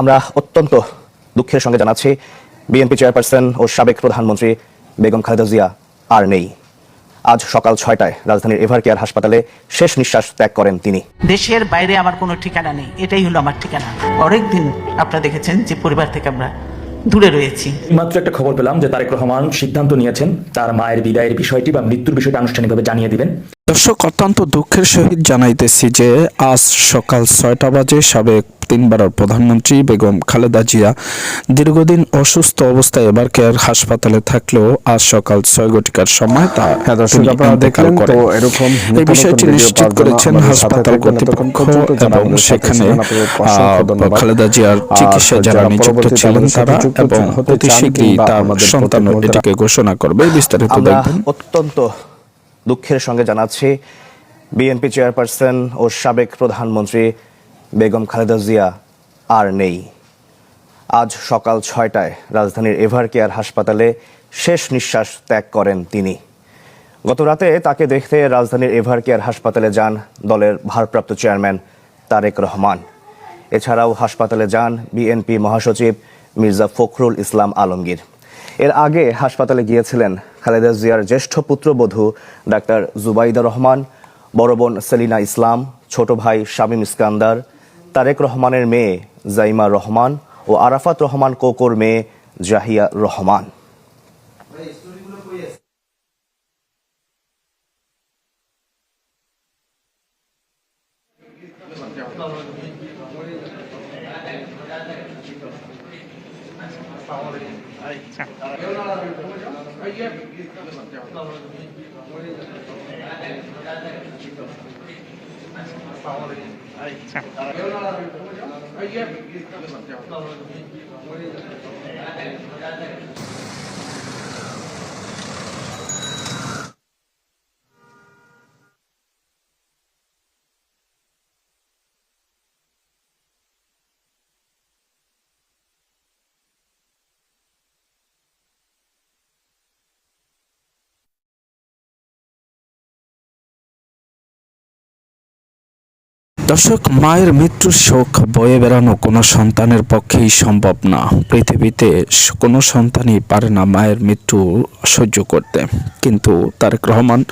আমরা অত্যন্ত দুঃখের সঙ্গে জানাচ্ছি বিএনপি চেয়ারপারসন ও সাবেক প্রধানমন্ত্রী বেগম খালেদা জিয়া আর নেই। আজ সকাল ছয়টায় রাজধানীর এভার কেয়ার হাসপাতালে শেষ নিঃশ্বাস ত্যাগ করেন তিনি। দেশের বাইরে আমার কোনো ঠিকানা নেই এটাই হলো আমার ঠিকানা। অনেকদিন আপনারা দেখেছেন যে পরিবার থেকে আমরা দূরে রয়েছি। মাত্র একটা খবর পেলাম যে তারেক রহমান সিদ্ধান্ত নিয়েছেন তার মায়ের বিদায়ের বিষয়টি বা মৃত্যুর বিষয়টি আনুষ্ঠানিকভাবে জানিয়ে দিবেন। দর্শক অত্যন্ত দুঃখের সহিত জানাইতেছি যে আজ সকাল ছয়টা বাজে সাবেক তিনবারের প্রধানমন্ত্রী বেগম খালেদা জিয়া দীর্ঘদিন অসুস্থ অবস্থায় এবার কেয়ার হাসপাতালে থাকলেও আজ সকাল ছয় ঘটিকার সময় তা হ্যাঁ, ইন্তেকাল করেন। এই বিষয়টি নিশ্চিত করেছেন হাসপাতাল কর্তৃপক্ষ এবং সেখানে। খালেদা জিয়ার যারা যারা নিযুক্ত ছিলেন তারা এবং অতি শীঘ্রই তার সন্তান এটিকে ঘোষণা করবে। বিস্তারিত দেখবেন। অত্যন্ত দুঃখের সঙ্গে জানাচ্ছি। বিএনপি চেয়ারপারসন ও সাবেক প্রধানমন্ত্রী বেগম খালেদা জিয়া আর নেই। আজ সকাল ছয়টায় রাজধানীর এভার কেয়ার হাসপাতালে শেষ নিঃশ্বাস ত্যাগ করেন তিনি। গত রাতে তাকে দেখতে রাজধানীর এভার কেয়ার হাসপাতালে যান দলের ভারপ্রাপ্ত চেয়ারম্যান তারেক রহমান। এছাড়াও হাসপাতালে যান বিএনপি মহাসচিব মির্জা ফখরুল ইসলাম আলমগীর। এর আগে হাসপাতালে গিয়েছিলেন খালেদা জিয়ার জ্যেষ্ঠ পুত্রবধূ ডাক্তার জুবাইদা রহমান, বড় বোন সেলিনা ইসলাম, ছোট ভাই শামীম ইস্কান্দার তারেক রহমানের মেয়ে জাইমা রহমান ও আরাফাত রহমান কোকোর মেয়ে জাহিয়া রহমান। Sí. দর্শক, মায়ের মৃত্যুর শোক বয়ে বেড়ানো কোনো সন্তানের পক্ষেই সম্ভব না। পৃথিবীতে কোনো সন্তানই পারে না মায়ের মৃত্যু সহ্য করতে। কিন্তু তারেক রহমান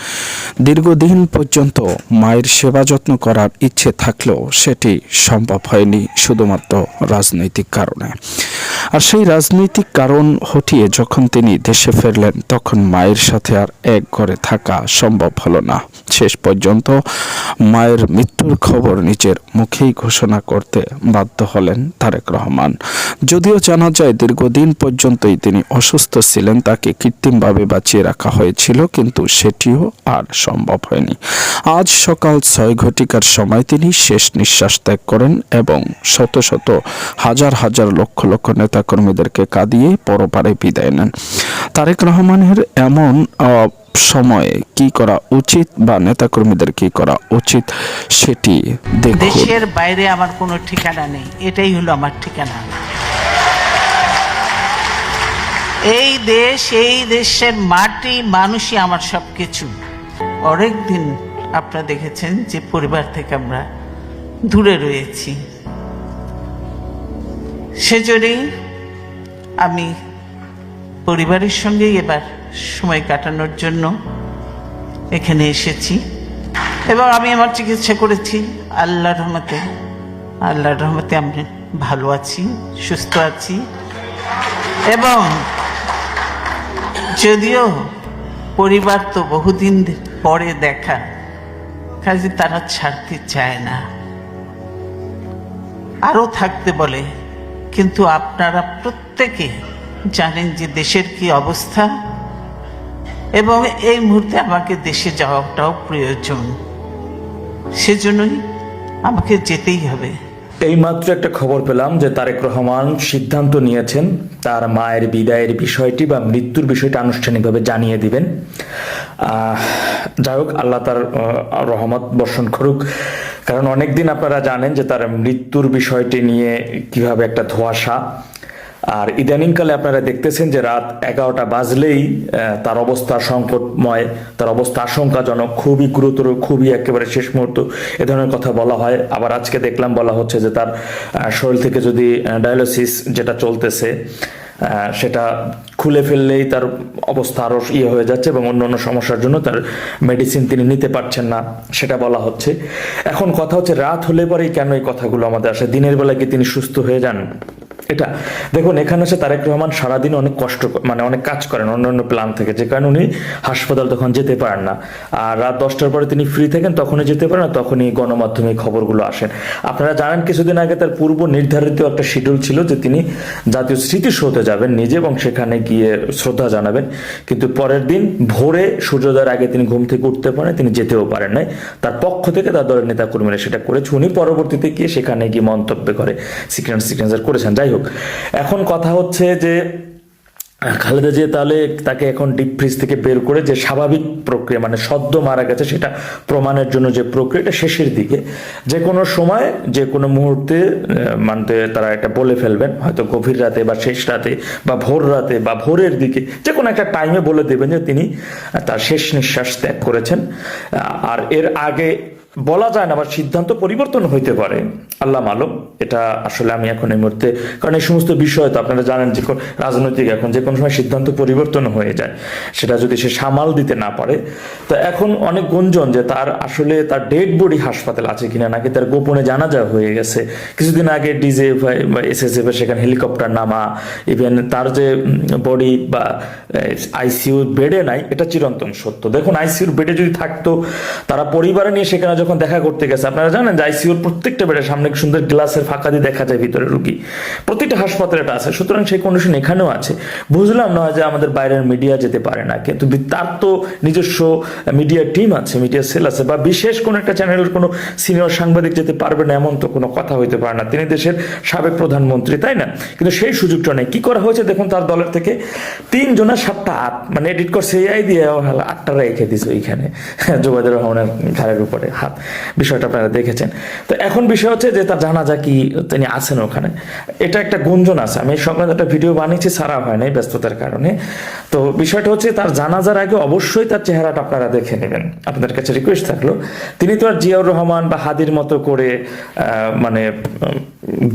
দীর্ঘদিন পর্যন্ত মায়ের সেবা যত্ন করার ইচ্ছে থাকলেও সেটি সম্ভব হয়নি শুধুমাত্র রাজনৈতিক কারণে। আর সেই রাজনৈতিক কারণ হটিয়ে যখন তিনি দেশে ফিরলেন, তখন মায়ের সাথে আর এক ঘরে থাকা সম্ভব হলো না। শেষ পর্যন্ত মায়ের মৃত্যুর খবর নিজের মুখেই ঘোষণা করতে বাধ্য হলেন তারেক রহমান। যদিও জানা যায় দীর্ঘদিন পর্যন্তই তিনি অসুস্থ ছিলেন, তাকে কৃত্রিমভাবে বাঁচিয়ে রাখা হয়েছিল, কিন্তু সেটিও আর সম্ভব হয়নি। আজ সকাল ছয় ঘটিকার সময় তিনি শেষ নিঃশ্বাস ত্যাগ করেন এবং শত শত হাজার হাজার লক্ষ লক্ষ নেতাকর্মীদেরকে কাঁদিয়ে পরপারে বিদায় নেন। তারেক রহমানের এমন সময়ে কি করা উচিত বা নেতাকর্মীদের কি করা উচিত সেটি দেশের বাইরে আমার কোনো ঠিকানা নেই, এটাই হলো আমার ঠিকানা। এই দেশ, এই দেশের মাটি, মানুষই আমার সব কিছু অনেক দিন আপনারা দেখেছেন যে পরিবার থেকে আমরা দূরে রয়েছি। সেজন্যই আমি পরিবারের সঙ্গেই এবার সময় কাটানোর জন্য এখানে এসেছি। এবং আমি আমার চিকিৎসা করেছি। আল্লাহ রহমতে আল্লাহর রহমতে আমি ভালো আছি, সুস্থ আছি। এবং যদিও পরিবার তো বহুদিন পরে দেখা, কাজে তারা ছাড়তে চায় না। আরও থাকতে বলে, কিন্তু আপনারা প্রত্যেকে জানেন যে দেশের কি অবস্থা? এবং এই মুহূর্তে আমাকে দেশে যাওয়াটাও প্রয়োজন। সেজন্যই আমাকে যেতেই হবে। এই মাত্র একটা খবর পেলাম যে তারেক রহমান সিদ্ধান্ত নিয়েছেন তার মায়ের বিদায়ের বিষয়টি বা মৃত্যুর বিষয়টি আনুষ্ঠানিকভাবে জানিয়ে দিবেন। যাই হোক, আল্লাহ তার রহমত বর্ষণ করুক। কারণ অনেকদিন আপনারা জানেন যে তার মৃত্যুর বিষয়টি নিয়ে কীভাবে একটা ধোঁয়াশা। আর ইদানিংকালে আপনারা দেখতেছেন যে রাত এগারোটা বাজলেই তার অবস্থা সংকটময়, তার অবস্থা আশঙ্কাজনক, খুবই গুরুতর, খুবই একেবারে শেষ মুহূর্ত। এ ধরনের কথা বলা হয়। আবার আজকে দেখলাম বলা হচ্ছে যে তার শরীর থেকে যদি ডায়ালিসিস যেটা চলতেছে সেটা খুলে ফেললেই তার অবস্থা আরও ইয়ে হয়ে যাচ্ছে এবং অন্য অন্য সমস্যার জন্য তার মেডিসিন তিনি নিতে পারছেন না, সেটা বলা হচ্ছে। এখন কথা হচ্ছে, রাত হলে পরেই কেন এই কথাগুলো আমাদের আসে? দিনের বেলায় কি তিনি সুস্থ হয়ে যান? এটা, দেখুন, এখানে এসে তারেক রহমান সারাদিন অনেক কষ্ট মানে অনেক কাজ করেন অন্য অন্য প্ল্যান থেকে। যে কারণে উনি হাসপাতাল তখন যেতে পারেন না। আর রাত দশটার পরে তিনি ফ্রি থাকেন, তখনই যেতে পারেন না তখনই গণমাধ্যমে খবরগুলো আসেন। আপনারা জানেন, কিছুদিন আগে তার পূর্ব নির্ধারিত একটা শিডিউল ছিল যে তিনি জাতীয় স্মৃতিসৌধে যাবেন নিজে এবং সেখানে গিয়ে শ্রদ্ধা জানাবেন। কিন্তু পরের দিন ভোরে সূর্যোদয়ের আগে তিনি ঘুম থেকে উঠতে পারেন, তিনি যেতেও পারেন নাই। তার পক্ষ থেকে তার দলের নেতা কর্মীরা সেটা করেছে। উনি পরবর্তীতে গিয়ে সেখানে গিয়ে মন্তব্য করে সিগন্যাল সিগনেচার করেছেন। যাই হোক এখন কথা হচ্ছে যে, খালেদা জিয়া তাহলে তাকে এখন ডিপ ফ্রিজ থেকে বের করে যে স্বাভাবিক প্রক্রিয়া মানে সদ্য মারা গেছে সেটা প্রমাণের জন্য যে প্রক্রিয়াটা শেষের দিকে। যে কোনো সময়, যে কোনো মুহূর্তে মানতে তারা এটা বলে ফেলবেন। হয়তো গভীর রাতে বা শেষ রাতে বা ভোর রাতে বা ভোরের দিকে, যে কোনো একটা টাইমে বলে দেবেন যে তিনি তার শেষ নিঃশ্বাস ত্যাগ করেছেন। আর এর আগে বলা যায় না বা সিদ্ধান্ত পরিবর্তন হইতে পারে। আল্লাহ মালুম। এটা আসলে আমি এখন এই মুহূর্তে কারণ এই সমস্ত বিষয় তো আপনারা জানেন যে রাজনৈতিক এখন যে কোনো সময় সিদ্ধান্ত পরিবর্তন হয়ে যায়। সেটা যদি সে সামাল দিতে না পারে। তো এখন অনেক গুঞ্জন যে তার আসলে তার ডেড বডি হাসপাতাল আছে কিনা, নাকি তার গোপনে জানা যা হয়ে গেছে। কিছুদিন আগে ডিজে বা এসএসএফ এর সেখানে হেলিকপ্টার নামা ইভেন তার যে বডি বা আইসিউ বেডে নাই, এটা চিরন্তন সত্য। দেখুন, আইসিইউর বেডে যদি থাকতো, তারা পরিবারে নিয়ে সেখানে যখন দেখা করতে গেছে, আপনারা জানেন যে আইসিইউর প্রত্যেকটা বেডের সামনে কি সুন্দর গ্লাসের ফাঁকা দিয়ে দেখা যায় ভিতরে রুগী। প্রত্যেকটা হাসপাতালে এটা আছে। সুতরাং সেই কন্ডিশন এখানেও আছে। বুঝলাম না যে আমাদের বাইরের মিডিয়া যেতে পারে না, কিন্তু তার তো নিজস্ব মিডিয়া টিম আছে মিডিয়া সেল আছে, বা বিশেষ কোনো একটা চ্যানেলের কোনো সিনিয়র সাংবাদিক যেতে পারবে না, এমন তো কোনো কথা হইতে পারে না। তিনি দেশের সাবেক প্রধানমন্ত্রী, তাই না? কিন্তু সেই সুযোগটা নেই। কি করা হয়েছে দেখুন তার দলের থেকে? তিন জনের সাতটা আট মানে এডিট করছে এআই দিয়ে আটটা রেখে দিছে ওইখানে। জোবাইদুর রহমানের ঘাড়ের উপরে হাত। বিষয়টা আপনারা দেখেছেন। তো এখন বিষয় হচ্ছে যে তার জানাজা কি তিনি আছেন ওখানে? এটা একটা গুঞ্জন আছে। আমি সংক্রান্ত একটা ভিডিও বানিয়েছি, সারা হয় নাই ব্যস্ততার কারণে। তো বিষয়টা হচ্ছে, তার জানাজার আগে অবশ্যই তার চেহারাটা আপনারা দেখে নেবেন। আপনাদের কাছে রিকোয়েস্ট থাকল, তিনি তো আর জিয়াউর রহমান বা হাদির মতো করে মানে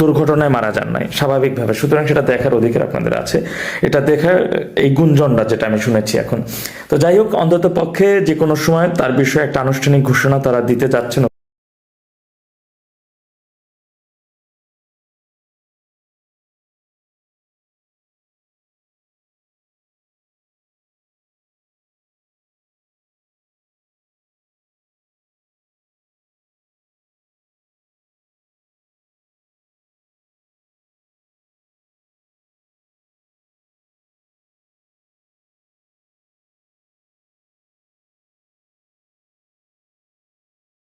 দুর্ঘটনায় মারা যান নাই, স্বাভাবিকভাবে। সুতরাং সেটা দেখার অধিকার আপনাদের আছে। এটা দেখার এই গুঞ্জনটা যেটা আমি শুনেছি এখন। তো যাই হোক অন্তত পক্ষে যে কোনো সময় তার বিষয়ে একটা আনুষ্ঠানিক ঘোষণা তারা দিতে যাচ্ছেন।